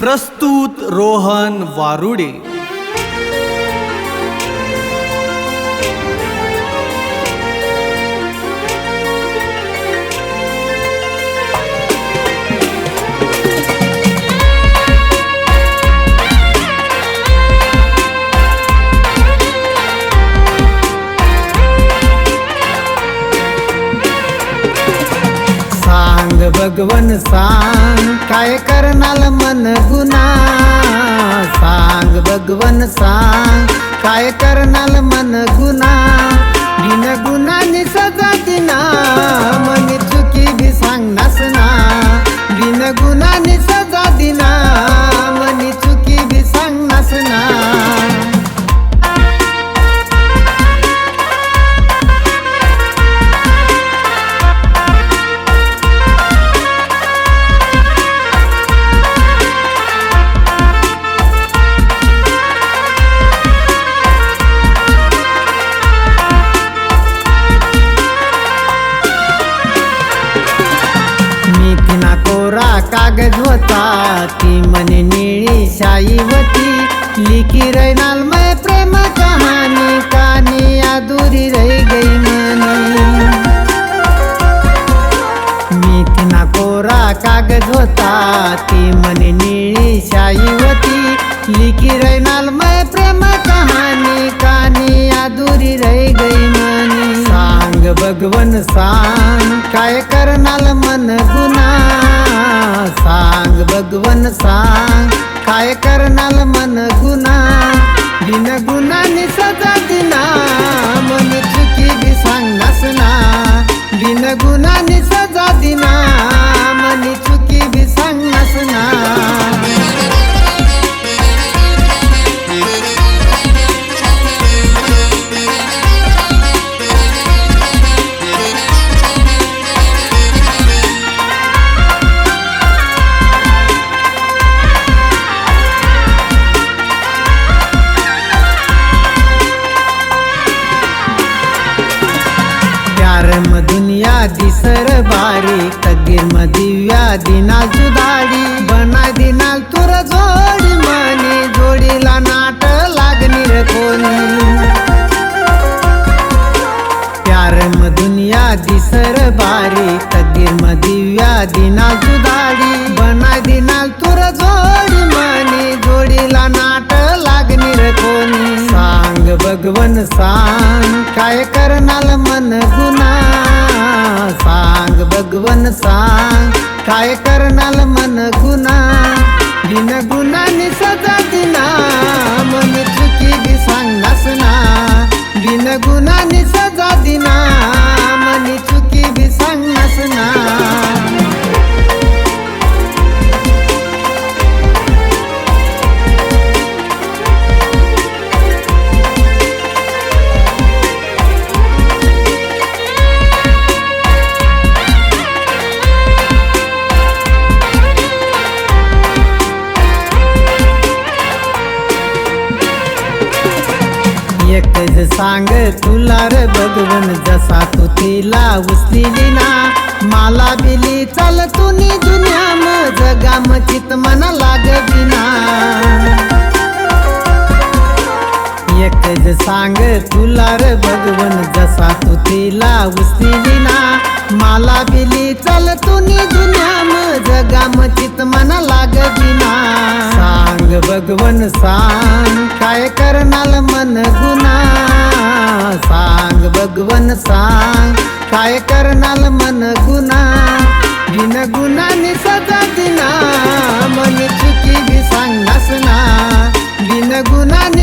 प्रस्तुत रोहन वारुडे. सांग भगवन सांग. काय करणार मन गुना सांग भगवन सांग. काय करणार मन गुना बिन गुणाने सजा दिना मन कोरा कागद होता. ती म्हणे निळी शाई होती. लिखी रैनाल मै प्रेम कहानी कानी अधूरी रही गई मनी मी तिना कोरा कागद होता. ती म्हणे निळी शाई होती. लिखी रैनाल मै प्रेम कहानी कानी अधूरी रही गई मनी सांग भगवन सांग काय कर सांग काय करणार मन गुना बिन गुणाने सजा दिना. मन चुकी बी सांग ना बिन गुणाने सजा दिना. प्यार म दुनिया दिसर बारी कदीर म दिव्या दिना जुदाडी बना दिनाल तुर जोडी मनी जोडीला नाट लागणी कोणी. प्यार म दुनिया दिसर बारी कदीर म दिव्या दिना जुदाडी बना दिनाल तुर जोडी मनी जोडीला नाट लागणी कोणी. सांग भगवन सांग काय करणार मन गु भगवन सांग. काय करणार मन गुना बिन गुणाने सजा दिना. मन एकच सांग तुला रे भगवन जसा तू तिला उचलिली ना माला बिली चल तुनी दुनियाम जगाम चित मना लाग बिना एकच सांग तुला रे भगवन जसा तू तिला उचलिली ना माला बिली चल तुनी दुनियाम जगाम चित मना लाग बिना सांग भगवन सांग काय करणार मन गुना? भगवन सांग काय करणार मन गुना बिन गुणाने सजा दिना मन चुकी बी सांगनास ना. बिन गुणाने